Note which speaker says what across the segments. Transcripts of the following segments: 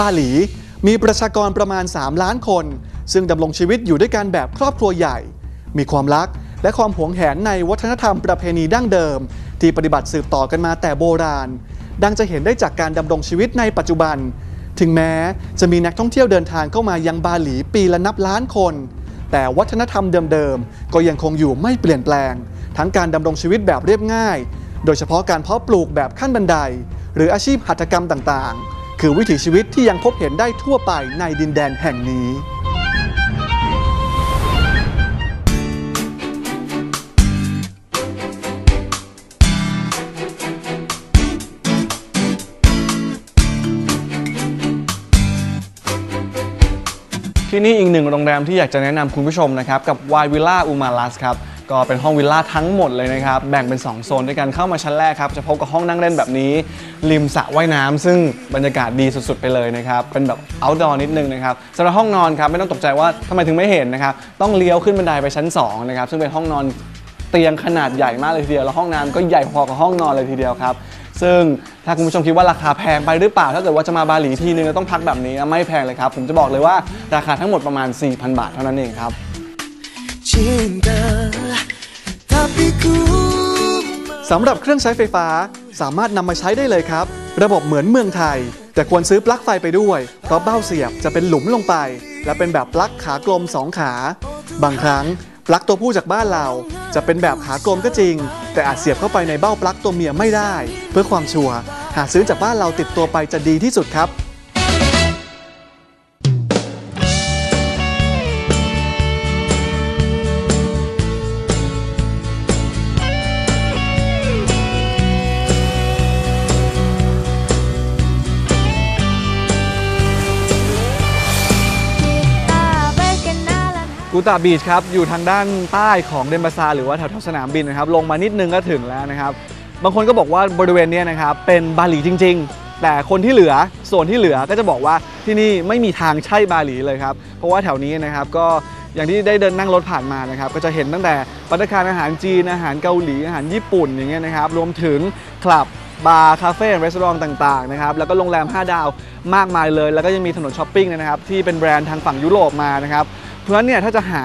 Speaker 1: บาหลี มีประชากรประมาณ 3 ล้านคน ซึ่งดำรงชีวิตอยู่ด้วยกันแบบครอบครัวใหญ่ มีความรักและความหวงแหนในวัฒนธรรมประเพณีดั้งเดิม ที่ปฏิบัติสืบต่อกันมาแต่โบราณ ดังจะเห็นได้จากการดำรงชีวิตในปัจจุบัน ถึงแม้จะมีนักท่องเที่ยวเดินทางเข้ามายังบาหลีปีละนับล้านคน แต่วัฒนธรรมเดิมๆก็ยังคงอยู่ไม่เปลี่ยนแปลง ทั้งการดำรงชีวิตแบบเรียบง่าย โดยเฉพาะการเพาะปลูกแบบขั้นบันได หรืออาชีพหัตถกรรมต่างๆ คือวิถีชีวิตที่ยังพบเห็นได้ทั่วไปในดินแดนแห่งนี้
Speaker 2: ที่นี่อีกหนึ่งโรงแรมที่อยากจะแนะนำคุณผู้ชมนะครับ กับ Y Villa u m a l a s ครับ ก็เป็นห้องวิลล่าทั้งหมดเลยนะครับ แบ่งเป็น 2 โซนด้วยกันเข้ามาชั้นแรกครับ จะพบกับห้องนั่งเล่นแบบนี้ ริมสระว่ายน้ำซึ่งบรรยากาศดีสุดๆ ไปเลยนะครับ เป็นแบบ outdoor นิดนึงนะครับสำหรับห้องนอนครับ ไม่ต้องตกใจว่าทำไมถึงไม่เห็นนะครับ ต้องเลี้ยวขึ้นบันไดไปชั้น2นะครับ ซึ่งเป็นห้องนอนเตียงขนาดใหญ่มากเลยทีเดียว แล้วห้องน้ำก็ใหญ่พอกับห้องนอนเลยทีเดียวครับซึ่งถ้าคุณผู้ชมคิดว่าราคาแพงไปหรือเปล่า ถ้าเกิดว่าจะมาบาหลีทีนึงแล้วต้องพักแบบนี้ไม่แพงเลยครับ ผมจะบอกเลยว่าราคาทั้งหมดประมาณ 4,000 บาทเท่านั้นเองครับ
Speaker 3: cinta
Speaker 1: สำหรับเครื่องใช้ไฟฟ้าสามารถนำมาใช้ได้เลยครับ ระบบเหมือนเมืองไทย แต่ควรซื้อปลั๊กไฟไปด้วย เพราะเบ้าเสียบจะเป็นหลุมลงไป และเป็นแบบปลั๊กขากลม2ขา บางครั้งปลั๊กตัวผู้จากบ้านเรา จะเป็นแบบขากลมก็จริง แต่อาจเสียบเข้าไปในเบ้าปลั๊กตัวเมียไม่ได้ เพื่อความชัวร์หาซื้อจากบ้านเราติดตัวไปจะดีที่สุดครับ
Speaker 2: กูตาบีชครับอยู่ทางด้านใต้ของเดนบาซาหรือว่าแถวๆสนามบินนะครับลงมานิดนึงก็ถึงแล้วนะครับบางคนก็บอกว่าบริเวณนี้นะครับเป็นบาหลีจริง ๆ แต่คนที่เหลือส่วนที่เหลือก็จะบอกว่าที่นี่ไม่มีทางใช่บาหลีเลยครับเพราะว่าแถวนี้นะครับก็อย่างที่ได้เดินนั่งรถผ่านมานะครับก็จะเห็นตั้งแต่ปัตคารอาหารจีนอาหารเกาหลีอาหารญี่ปุ่นอย่างเงี้ยนะครับรวมถึงคลับบาร์คาเฟ่รีสอร์ทต่างๆนะครับแล้วก็โรงแรม 5 ดาวมากมายเลย แล้วก็ยังมีถนนช้อปปิ้งนะครับที่เป็นแบรนด์ทางฝั่งยุโรปมานะครับ ราะฉะนั้นเนี่ยถ้าจะหา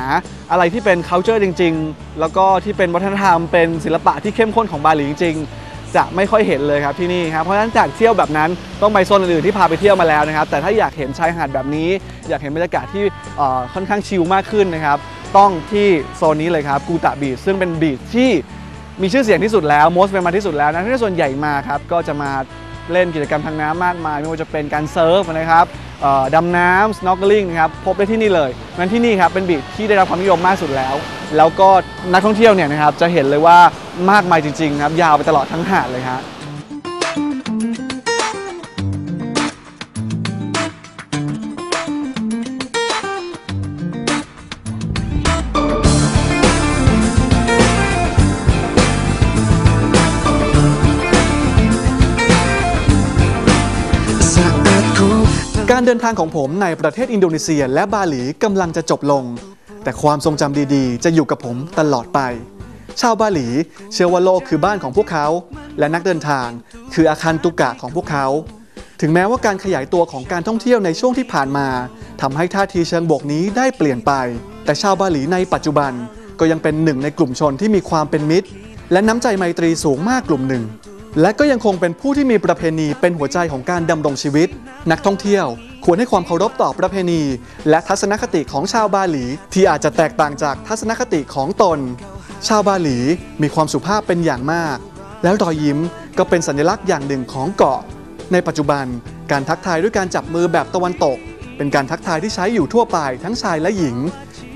Speaker 2: อะไรที่เป็น culture จริง ๆ แล้วก็ที่เป็นวัฒนธรรมเป็นศิลปะที่เข้มข้นของบาหลีจริงๆ จะไม่ค่อยเห็นเลยครับที่นี่ครับเพราะฉะนั้นจากเที่ยวแบบนั้นต้องไปโซนอื่นๆที่พาไปเที่ยวมาแล้วนะครับ แต่ถ้าอยากเห็นชายหาดแบบนี้ อยากเห็นบรรยากาศที่ค่อนข้างชิลมากขึ้นนะครับต้องที่โซนนี้เลยครับกูตะบีชซึ่งเป็นบีชที่มีชื่อเสียงที่สุดแล้ว most เป็นมาที่สุดแล้วนะที่ส่วนใหญ่มาครับก็จะมาเล่นกิจกรรมทางน้ำมากมาย ไม่ว่าจะเป็นการเซิร์ฟนะครับ ดำน้ำ snorkeling นะครับพบได้ที่นี่เลยงั้นที่นี่ครับเป็นบีชที่ได้รับความนิยมมากสุดแล้ว แล้วก็นักท่องเที่ยวเนี่ยนะครับจะเห็นเลยว่ามากมายจริงๆครับยาวไปตลอดทั้งหาดเลยครั
Speaker 1: การเดินทางของผมในประเทศอินโดนีเซียและบาหลีกำลังจะจบลง แต่ความทรงจำดีๆ จะอยู่กับผมตลอดไป ชาวบาหลีเชื่อว่าโลกคือบ้านของพวกเขา และนักเดินทางคืออาคารตุกะของพวกเขา ถึงแม้ว่าการขยายตัวของการท่องเที่ยวในช่วงที่ผ่านมาทำให้ท่าทีเชิงบกนี้ได้เปลี่ยนไป แต่ชาวบาหลีในปัจจุบันก็ยังเป็นหนึ่งในกลุ่มชนที่มีความเป็นมิตร และน้ำใจไมตรีสูงมากกลุ่มหนึ่ง และก็ยังคงเป็นผู้ที่มีประเพณีเป็นหัวใจของการดำรงชีวิต นักท่องเที่ยวควรให้ความเคารพต่อประเพณี และทัศนคติของชาวบาหลี ที่อาจจะแตกต่างจากทัศนคติของตน ชาวบาหลีมีความสุภาพเป็นอย่างมาก แล้วรอยยิ้มก็เป็นสัญลักษณ์อย่างหนึ่งของเกาะ ในปัจจุบันการทักทายด้วยการจับมือแบบตะวันตก เป็นการทักทายที่ใช้อยู่ทั่วไปทั้งชายและหญิง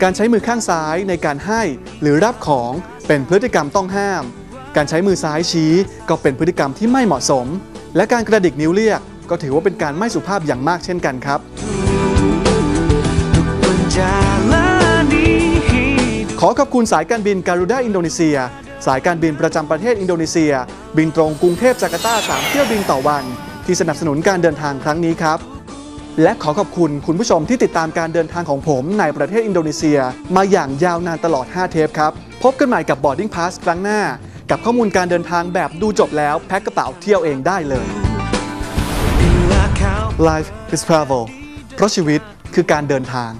Speaker 1: การใช้มือข้างซ้ายในการให้หรือรับของเป็นพฤติกรรมต้องห้าม การใช้มือซ้ายชี้ก็เป็นพฤติกรรมที่ไม่เหมาะสม และการกระดิกนิ้วเรียก ก็ถือว่าเป็นการไม่สุภาพอย่างมากเช่นกันครับ ขอขอบคุณสายการบินการูด้าอินโดนีเซีย สายการบินประจำประเทศอินโดนีเซีย บินตรงกรุงเทพจาการ์ตา3เที่ยวบินต่อวัน ที่สนับสนุนการเดินทางครั้งนี้ครับและขอขอบคุณคุณผู้ชมที่ติดตามการเดินทางของผมในประเทศอินโดนีเซีย มาอย่างยาวนานตลอด 5 เทปครับ พบกันใหม่กับ Boarding Pass ครั้งหน้า กับข้อมูลการเดินทางแบบดูจบแล้วแพ็คกระเป๋าเที่ยวเองได้เลย Life is travel เพราะชีวิตคือการเดินทาง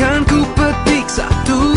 Speaker 3: Kan ku petik satu